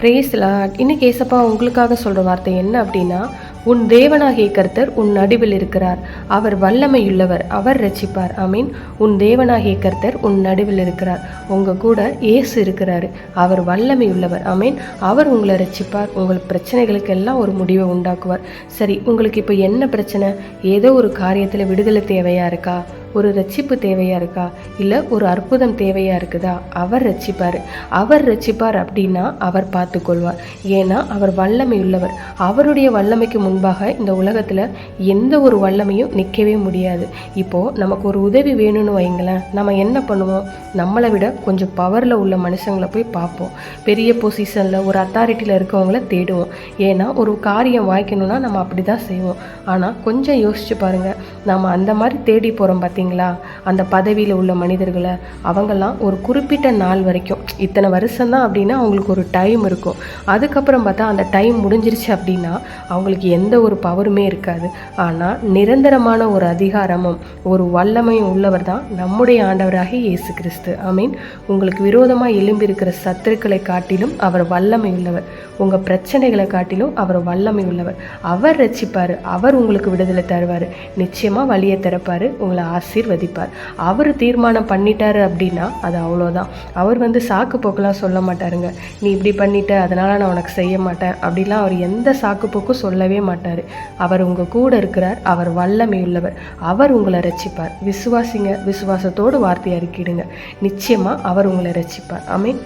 பிரேஸ்லா இன்னைக்கு ஏசப்பா உங்களுக்காக சொல்கிற வார்த்தை என்ன அப்படின்னா உன் தேவனாகிய கர்த்தர் உன் நடுவில் இருக்கிறார். அவர் வல்லமையுள்ளவர் அவர் ரட்சிப்பார் ஐ உன் தேவனாகிய கர்த்தர் உன் நடுவில் இருக்கிறார். உங்கள் கூட இயேசு இருக்கிறாரு. அவர் வல்லமை உள்ளவர் மீன் அவர் உங்களை ரட்சிப்பார் உங்கள் பிரச்சனைகளுக்கு எல்லாம் ஒரு முடிவை உண்டாக்குவார். சரி உங்களுக்கு இப்போ என்ன பிரச்சனை? ஏதோ ஒரு காரியத்தில் விடுதலை தேவையா இருக்கா? ஒரு ரட்சிப்பு தேவையாக இருக்கா? இல்லை ஒரு அற்புதம் தேவையாக இருக்குதா? அவர் ரட்சிப்பார். அவர் ரட்சிப்பார் அப்படின்னா அவர் பார்த்துக்கொள்வார். ஏன்னா அவர் வல்லமை உள்ளவர். அவருடைய வல்லமைக்கு முன்பாக இந்த உலகத்தில் எந்த ஒரு வல்லமையும் நிற்கவே முடியாது. இப்போது நமக்கு ஒரு உதவி வேணும்னு வைங்களேன். நம்ம என்ன பண்ணுவோம்? நம்மளை விட கொஞ்சம் பவரில் உள்ள மனுஷங்களை போய் பார்ப்போம். பெரிய பொசிஷனில் ஒரு அத்தாரிட்டியில் இருக்கவங்கள தேடுவோம். ஏன்னா ஒரு காரியம் வாய்க்கணும்னா நம்ம அப்படி தான் செய்வோம். ஆனால் கொஞ்சம் யோசிச்சு பாருங்கள் நம்ம அந்த மாதிரி தேடி போகிறோம் பார்த்தீங்களா அந்த பதவியில் உள்ள மனிதர்களை. அவங்கெல்லாம் ஒரு குறிப்பிட்ட நாள் வரைக்கும். இத்தனை வருஷம்தான் அப்படின்னா அவங்களுக்கு ஒரு டைம் இருக்கும். அதுக்கப்புறம் பார்த்தா அந்த டைம் முடிஞ்சிருச்சு அப்படின்னா அவங்களுக்கு எந்த ஒரு பவருமே இருக்காது. ஆனால் நிரந்தரமான ஒரு அதிகாரமும் ஒரு வல்லமையும் உள்ளவர் தான் நம்முடைய ஆண்டவராகி இயேசு கிறிஸ்து. ஐ மீன் உங்களுக்கு விரோதமாக எழும்பி இருக்கிற சத்துருக்களை காட்டிலும் அவர் வல்லமை உள்ளவர். உங்கள் பிரச்சனைகளை காட்டிலும் அவர் வல்லமை உள்ளவர். அவர் ரசிப்பார் அவர் உங்களுக்கு விடுதலை தருவார். நிச்சயமாக வழியை திறப்பார். உங்களை ஆசை ஆசீர்வதிப்பார். அவர் தீர்மானம் பண்ணிட்டாரு அப்படின்னா அது அவ்வளோதான். அவர் வந்து சாக்கு போக்கெலாம் சொல்ல மாட்டாருங்க. நீ இப்படி பண்ணிட்ட அதனால் நான் உனக்கு செய்ய மாட்டேன். அப்படிலாம் அவர் எந்த சாக்கு போக்கும் சொல்லவே மாட்டார். அவர் உங்கள் கூட இருக்கிறார். அவர் வல்லமை உள்ளவர். அவர் உங்களை ரசிப்பார் விசுவாசிங்க விசுவாசத்தோடு வார்த்தை அறிக்கிடுங்க. நிச்சயமாக அவர் உங்களை ரசிப்பார் I mean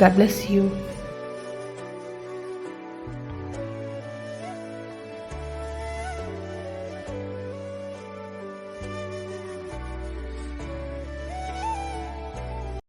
God bless you